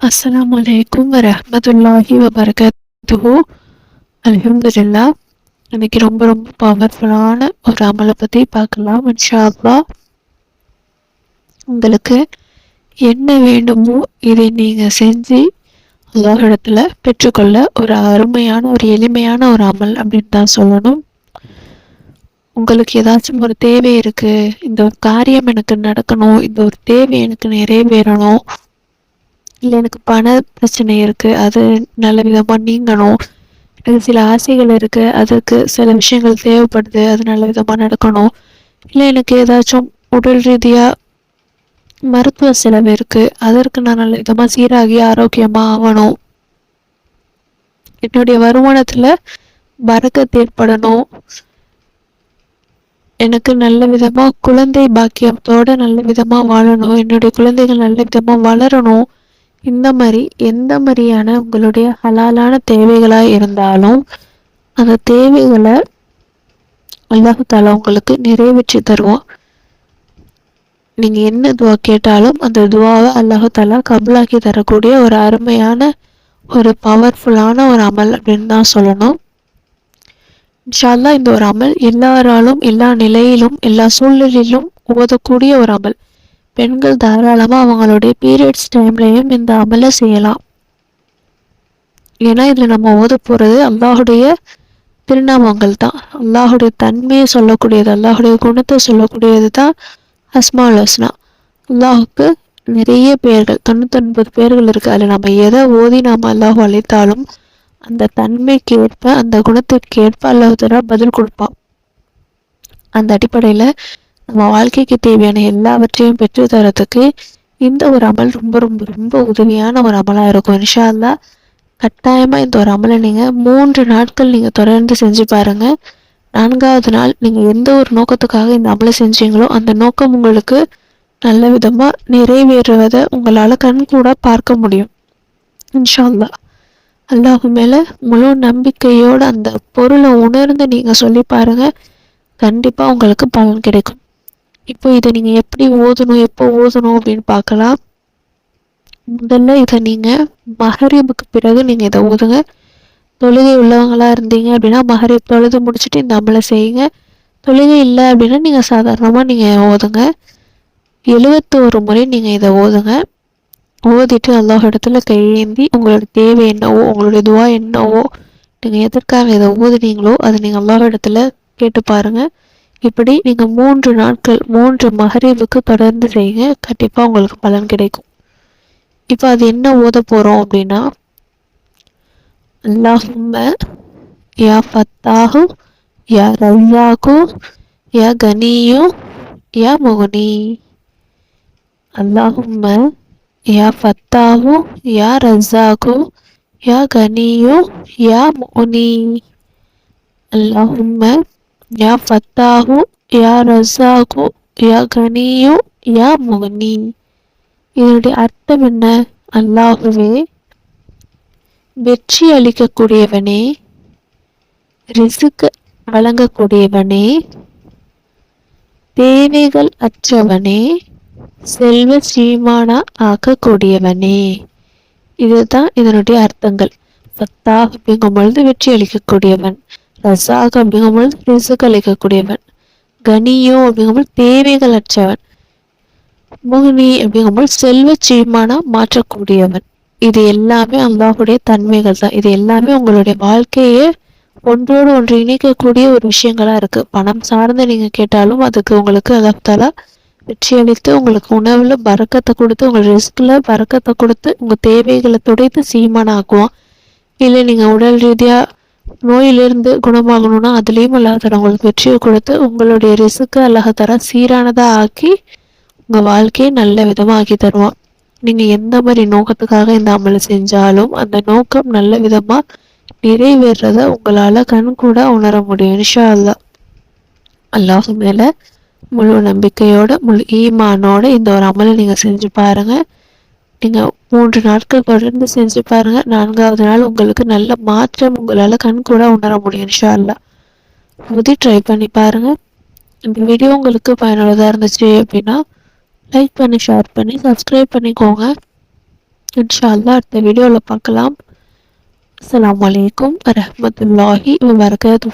அஸ்லாம் வலைக்கும் வரஹ்மத்துல்லாஹி வபரகாத்துஹு அலமதுல்லா இன்னைக்கு ரொம்ப ரொம்ப பவர்ஃபுல்லான ஒரு அமலை பற்றி பார்க்கலாம் இன்ஷா உங்களுக்கு என்ன வேண்டுமோ இதை நீங்கள் செஞ்சு அல்லாஹ் இடத்துல பெற்றுக்கொள்ள ஒரு அருமையான ஒரு எளிமையான ஒரு அமல் அப்படின்னு தான் சொல்லணும். உங்களுக்கு ஏதாச்சும் ஒரு தேவை இருக்குது இந்த ஒரு காரியம் எனக்கு நடக்கணும் இந்த ஒரு தேவை எனக்கு நிறைவேறணும் இல்லை எனக்கு பண பிரச்சனை இருக்குது அது நல்ல விதமாக நீங்கணும். எனக்கு சில ஆசைகள் இருக்குது அதுக்கு சில விஷயங்கள் தேவைப்படுது. அது நல்ல விதமாக நடக்கணும். இல்லை எனக்கு ஏதாச்சும் உடல் ரீதியாக மருத்துவ செலவு இருக்குது அதற்கு நான் நல்ல விதமாக சீராகி ஆரோக்கியமாக ஆகணும். என்னுடைய வருமானத்தில் பறக்கத்து ஏற்படணும். எனக்கு நல்ல விதமாக குழந்தை பாக்கியத்தோட நல்ல விதமாக வாழணும். என்னுடைய குழந்தைகள் நல்ல விதமாக வளரணும். இந்த மாதிரி எந்த மாதிரியான உங்களுடைய ஹலாலான தேவைகளாக இருந்தாலும் அந்த தேவைகளை அல்லாஹு தாலா உங்களுக்கு நிறைவேற்றி தருவோம் நீங்கள் என்ன துவா கேட்டாலும் அந்த துவாவை அல்லாஹு தாலா கபலாக்கி தரக்கூடிய ஒரு அருமையான ஒரு பவர்ஃபுல்லான ஒரு அமல் அப்படின்னு தான் சொல்லணும். இன்ஷால்லா இந்த ஒரு அமல் எல்லாராலும் எல்லா நிலையிலும் எல்லா சூழ்நிலையிலும் ஓதக்கூடிய ஒரு அமல். பெண்கள் தாராளமாக அவங்களுடைய பீரியட்ஸ் டைம்லையும் இந்த அமலை செய்யலாம். ஏன்னா இதில் நம்ம ஓத போகிறது அல்லாஹுடைய திருநாமங்கள் தான். அல்லாஹுடைய தன்மையை சொல்லக்கூடியது அல்லாஹுடைய குணத்தை சொல்லக்கூடியது தான் அஸ்மால் ஹஸ்னா. அல்லாஹுக்கு நிறைய பேர்கள் தொண்ணூத்தொன்பது பேர்கள் இருக்குது அதில் நம்ம எதை ஓதி நாம் அல்லாஹு அழைத்தாலும் அந்த தன்மைக்கு ஏற்ப அந்த குணத்திற்கு ஏற்ப அல்லாஹ் பதில் கொடுப்பான். அந்த அடிப்படையில் நம்ம வாழ்க்கைக்கு தேவையான எல்லாவற்றையும் பெற்று தரத்துக்கு இந்த ஒரு அமல் ரொம்ப ரொம்ப ரொம்ப உதவியான ஒரு அமலாக இருக்கும். இன்ஷா அல்லா கட்டாயமாக இந்த ஒரு அமலை நீங்கள் மூன்று நாட்கள் நீங்கள் தொடர்ந்து செஞ்சு பாருங்கள் நான்காவது நாள் நீங்கள் எந்த ஒரு நோக்கத்துக்காக இந்த அமலை செஞ்சீங்களோ அந்த நோக்கம் உங்களுக்கு நல்ல விதமாக நிறைவேறுவதை உங்களால் கண் கூட பார்க்க முடியும். இன்ஷா அல்லா அல்லாஹு மேலே முழு நம்பிக்கையோடு அந்த பொருளை உணர்ந்து நீங்கள் சொல்லி பாருங்கள் கண்டிப்பாக உங்களுக்கு பலன் கிடைக்கும். இப்போ இதை நீங்கள் எப்படி ஓதணும் எப்போ ஓதணும் அப்படின்னு பார்க்கலாம். முதல்ல இதை நீங்கள் மகரீபுக்கு பிறகு நீங்கள் இதை ஓதுங்க. தொழுகை உள்ளவங்களாக இருந்தீங்க அப்படின்னா மகரீப் தொழுது முடிச்சுட்டு இந்த அமலை செய்யுங்க. தொழுகை இல்லை அப்படின்னா நீங்கள் சாதாரணமாக நீங்கள் ஓதுங்க. எழுபத்தோரு முறை நீங்கள் இதை ஓதுங்க. ஓதிட்டு அல்லாஹ் இடத்துல கையேந்தி உங்களோட தேவை என்னவோ உங்களுடைய துவா என்னவோ நீங்கள் எதற்காக இதை ஓதுனீங்களோ அதை நீங்கள் அல்லாஹ் இடத்துல கேட்டு பாருங்கள் இப்படி நீங்கள் மூன்று நாட்கள் மூன்று மகரீவுக்கு தொடர்ந்து செய்யுங்க. கண்டிப்பாக உங்களுக்கு பலன் கிடைக்கும். இப்போ அது என்ன ஓத போகிறோம் அப்படின்னா அல்லாஹும்ம யா ஃபத்தாஹு யா ரஸாகு யா கனியு யா முகுனி. அல்லாஹும்ம யா ஃபத்தாஹு யா ரஸாகு யா கனியு யா முகுனி. அல்லாஹும்ம யா ஃபத்தாஹு யா ரஸாகு யா கனியு யா முகனி. இதனுடைய அர்த்தம் என்ன? அல்லாஹுவே வெற்றி அளிக்கக்கூடியவனே ரிசுக்கு வழங்கக்கூடியவனே தேவைகள் அற்றவனே செல்வ சீமானா ஆக்கக்கூடியவனே. இதுதான் இதனுடைய அர்த்தங்கள். சத்தாக அப்படிங்கும் பொழுது வெற்றி அளிக்கக்கூடியவன். ரசாக் அப்படிங்கும்போது ரிசுக் அளிக்கக்கூடியவன். கனியோ அப்படிங்கும்போது தேவைகள் அற்றவன். முகினி அப்படிங்கும்போது செல்வ சீமானா மாற்றக்கூடியவன். இது எல்லாமே அல்லாஹுடைய தன்மைகள் தான். இது எல்லாமே உங்களுடைய வாழ்க்கையே ஒன்றோடு ஒன்று இணைக்கக்கூடிய ஒரு விஷயங்களா இருக்கு. பணம் சார்ந்து நீங்க கேட்டாலும் அதுக்கு உங்களுக்கு அல்லாஹாலா வெற்றி அளித்து உங்களுக்கு உணவுல பறக்கத்தை கொடுத்து உங்கள் ரிஸ்க்ல பறக்கத்தை கொடுத்து உங்க தேவைகளை துடைத்து சீமானாக்குவோம் இல்லை நீங்க உடல் ரீதியா நோயிலிருந்து குணமாகணும்னா அதுலேயும் அல்லாஹால உங்களுக்கு வெற்றியை கொடுத்து உங்களுடைய ரிசுக்கு அல்லாஹால சீரானதாக ஆக்கி உங்கள் வாழ்க்கையை நல்ல விதமாக ஆக்கி தருவான். நீங்கள் எந்த மாதிரி நோக்கத்துக்காக இந்த அமலை செஞ்சாலும் அந்த நோக்கம் நல்ல விதமாக நிறைவேறத உங்களால் கண் கூட உணர முடியும் இன்ஷா அல்லா அல்லாஹு மேலே முழு நம்பிக்கையோட முழு ஈமானோட இந்த ஒரு அமலை நீங்கள் செஞ்சு பாருங்கள் நீங்கள் மூன்று நாட்கள் தொடர்ந்து செஞ்சு பாருங்கள் நான்காவது நாள் உங்களுக்கு நல்ல மாற்றம் உங்களால் கண் கூட உணர முடியும் இன்ஷா அல்லா முதி ட்ரை பண்ணி பாருங்கள் இந்த வீடியோ உங்களுக்கு பயனுள்ளதாக இருந்துச்சு அப்படின்னா லைக் பண்ணி ஷேர் பண்ணி சப்ஸ்கிரைப் பண்ணிக்கோங்க. இன்ஷா அடுத்த வீடியோவில் பார்க்கலாம். அஸ்லாம் வலைக்கம் வரமத்துல்லாஹி வரகாத்து